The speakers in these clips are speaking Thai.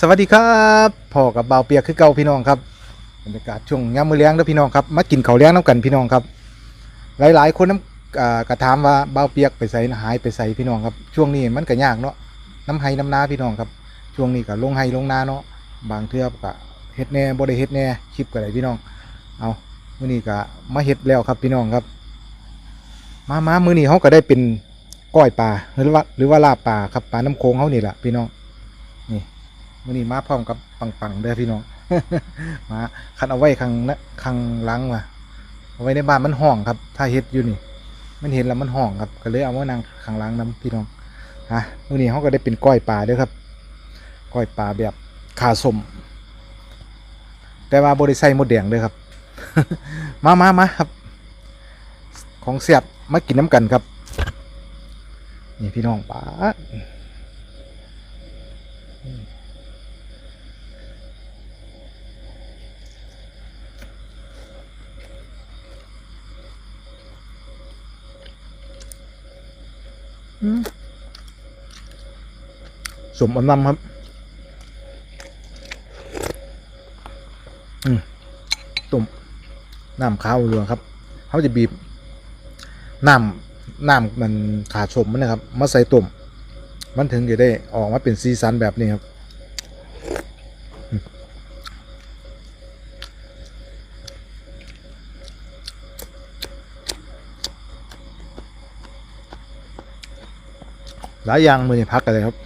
สวัสดีครับพ่อกับเบาเปียกคือเก่าพี่น้องครับบรรยากาศช่วงยามมื้อเลี้ยงเด้อพี่น้องครับมากินข้าวเลี้ยงน้ำกันพี่น้องครับ หลาย ๆ คนน้ำกระถามว่าเบาเปียกไปใส่หายไปใส่พี่น้องครับช่วงนี้มันก็ยากเนาะน้ำไห้น้ำนาพี่น้องครับ ช่วงนี้ก็ลงไห้ลงนาเนาะบางเทื่อก็เฮ็ดแน่บ่ได้เฮ็ดแน่คลิปก็ได้พี่น้อง เอามื้อนี้ก็มาเฮ็ดแล้วครับพี่น้องครับ มามามื้อนี้เฮาก็ได้เป็นก้อยปลาหรือว่าหรือว่าลาบปลาครับปลาน้ำโขงเฮานี่แหละพี่น้อง มื้อนี้มาพร้อมกับปังๆเด้อพี่น้อง มาคันเอาไว้ข้างนะข้างหลังว่ะเอาไว้ในบ้านมันห้องครับ ถ้าเฮ็ดอยู่นี่ มันเห็นแล้วมันห้องครับ ก็เลยเอามานั่งข้างหลังนํพี่น้องอะมื้อนี้เฮาก็ได้เป็นก้อยปลาเด้อครับ ก้อยปลาแบบขาสมแต่ว่าบ่ได้ใส่หมดแดงเด้อครับ มามามาครับ ของเสียบมากินน้ำกันครับ นี่พี่น้องป้า สมอันนำครับตุ่มน้ำข้าวเรือครับเขาจะบีบน้ำน้ำมันขาดสมมันนะครับ มาใส่ตุ่มมันถึงจะได้ออกมาเป็นซีซันแบบนี้ครับ หลายอย่างมือนี่พักกันเลยครับ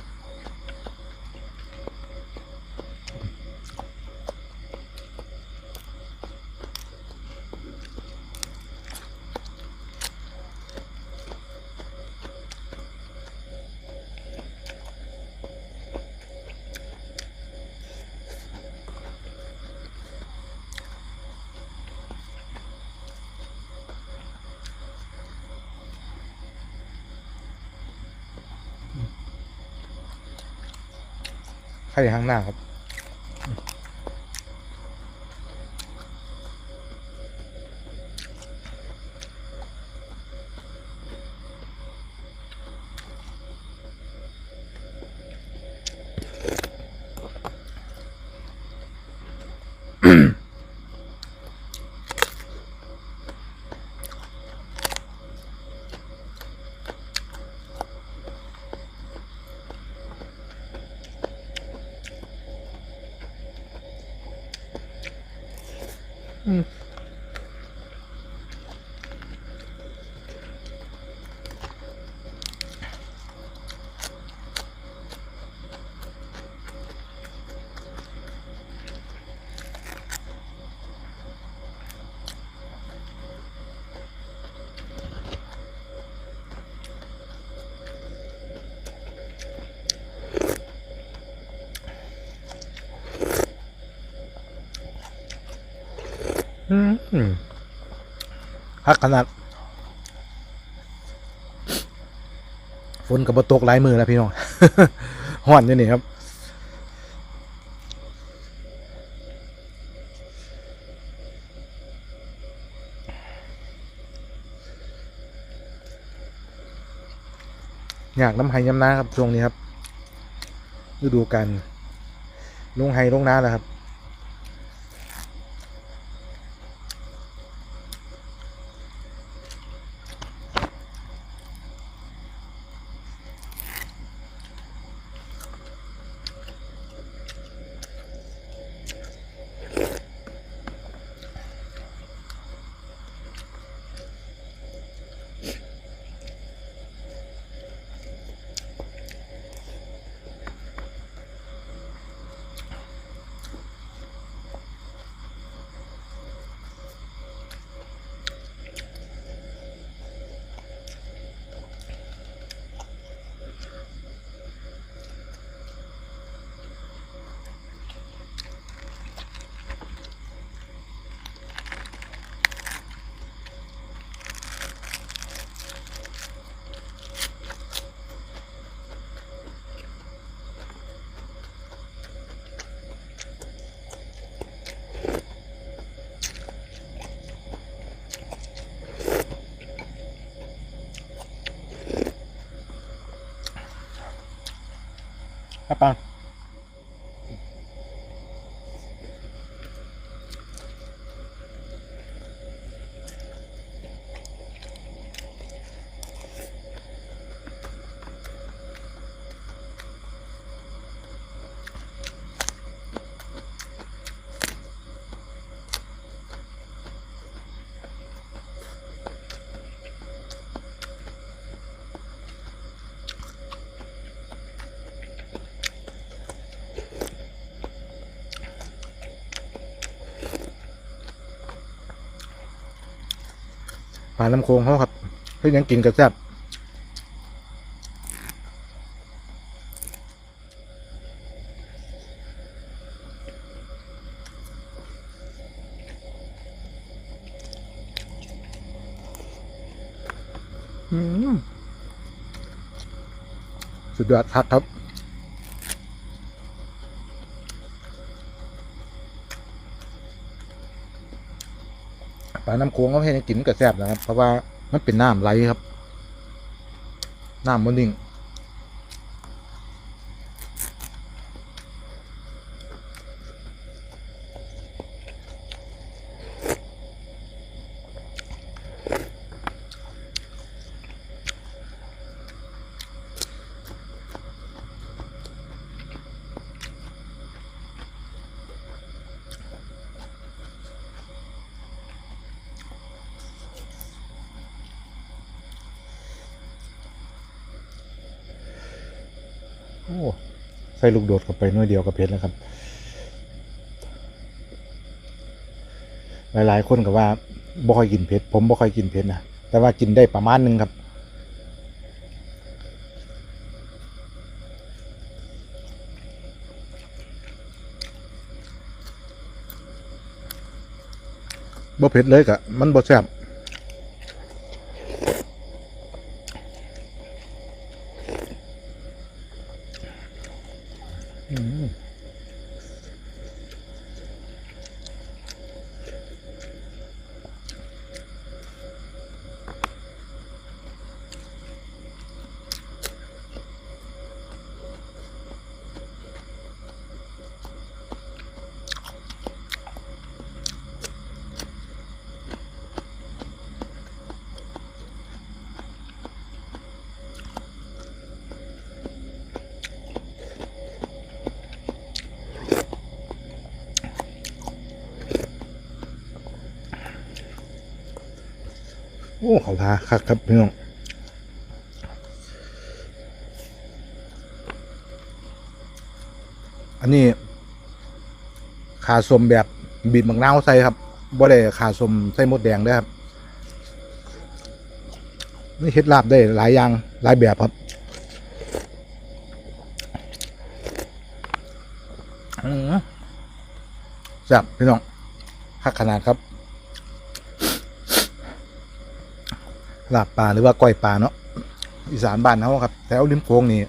ข่ข้างหน้าครับ อื พักขนาดฝนกับบตกหลายมือแล้วพี่น้องห่อนอยู่นี่ครับ อยากน้ำไห้ย้ำนาครับช่วงนี้ครับฤดูกันลงไห้ลงนาแล้วครับ ครั ปลาน้ำโค้งเขาครับเพิ่งยังกินกับแซ่บอืมสุดยอดคักครับ ลาน้ำโค้งเขาให้กินกับแซ่บนะครับ เพราะว่ามันเป็นน้ำไหลครับ น้ำมันนิ่ง โอ้ใส่ลูกโดดเข้าไปน้อยเดียวกับเพชรแล้วครับ หลายๆ คนก็ว่าบ่ค่อยกินเผ็ดผมบ่ค่อยกินเผ็ดนะแต่ว่ากินได้ประมาณนึงครับบ่เผ็ดเลยกะมันบ่แซ่บ อ้เขาทาคักครับพี่น้องอันนี้ขาสมแบบบีบมะนาวใส่ครับบ่ได้ขาสมใส่มดแดงเด้ครับนี่เฮ็ดลาบได้หลายอย่างหลายแบบครับอืมแซ่บพี่น้องคักขนาดครับ ลาบปลาหรือว่าก้อยปลาเนาะอีสานบ้านเขาครับแถวริมโค้งนี่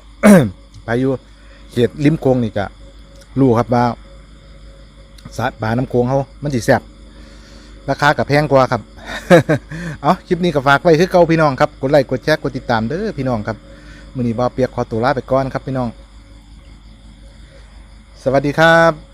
ไปอยู่เขตริมโค้งนี่ก็รู้ครับว่าสาปลาน้ำโค้งเขามันสิแซบราคากับแพงกว่าครับ เอาคลิปนี้ก็ฝากไว้คือเก่าพี่น้องครับ กดไลค์ กดแชร์ กดติดตามเด้อพี่น้องครับ มือนี้บ่าเปียกขอตัวลาไปก่อนครับพี่น้อง สวัสดีครับ